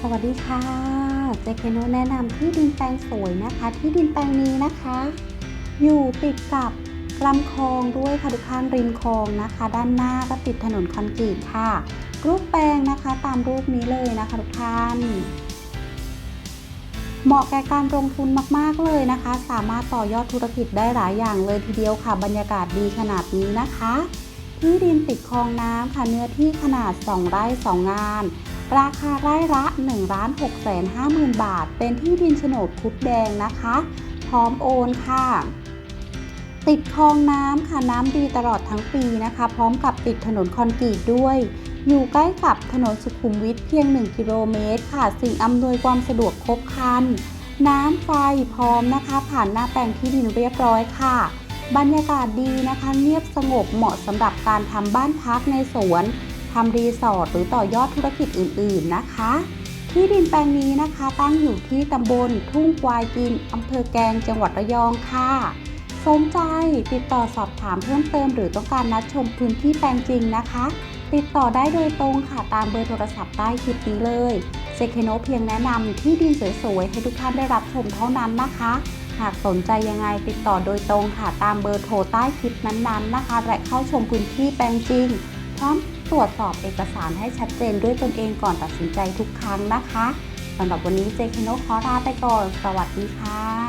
สวัสดีค่ะเจเคโนแนะนำที่ดินแปลงสวยนะคะ ที่ดินแปลงนี้นะคะ อยู่ติดกับลำคลองด้วยค่ะทุกท่านริมคลองนะคะ ด้านหน้าก็ติดถนนคอนกรีตค่ะรูปแปลงนะคะตามรูปนี้เลยนะคะทุกท่าน เหมาะแก่การลงทุนมากๆเลยนะคะ สามารถต่อยอดธุรกิจได้หลายอย่างเลยทีเดียวค่ะ บรรยากาศดีขนาดนี้นะคะ ที่ดินติดคลองน้ำค่ะเนื้อที่ขนาด 2 ไร่ 2 งาน ราคาไร่ละ1ล้าน6แสน5หมื่นบาท เป็นที่ดินโฉนดคุดแดงนะคะ พร้อมโอนค่ะ ติดคลองน้ำค่ะน้ำดีตลอดทั้งปีนะคะ พร้อมกับติดถนนคอนกรีตด้วย อยู่ใกล้กับถนนสุขุมวิทเพียง 1 กิโลเมตรค่ะ สิ่งอำนวยความสะดวกครบครัน น้ำไฟพร้อมนะคะ ผ่านหน้าแปลงที่ดินเรียบร้อยค่ะ บรรยากาศดีนะคะเงียบสงบเหมาะสำหรับการทำบ้านพักในสวนทำรีสอร์ทหรือต่อยอดธุรกิจอื่นๆนะคะ ที่ดินแปลงนี้นะคะตั้งอยู่ที่ตำบลทุ่งควายกินอำเภอแกงจังหวัดระยองค่ะสนใจติดต่อสอบถามเพิ่มเติม หรือต้องการนัดชมพื้นที่แปลงจริงนะคะ ติดต่อได้โดยตรงค่ะตามเบอร์โทรศัพท์ใต้คลิปนี้เลยเซเคโนเพียงแนะนำที่ดินสวยๆให้ทุกท่านได้รับชมเท่านั้นนะคะ หากสนใจยังไงติดต่อโดยตรงค่ะตามเบอร์โทรใต้คลิปนั้นๆนะคะ และเข้าชมพื้นที่แปลงจริง พร้อมตรวจสอบเอกสารให้ชัดเจนด้วยตนเองก่อนตัดสินใจทุกครั้งนะคะสำหรับวันนี้เจเคโนขอลาไปก่อน สวัสดีค่ะ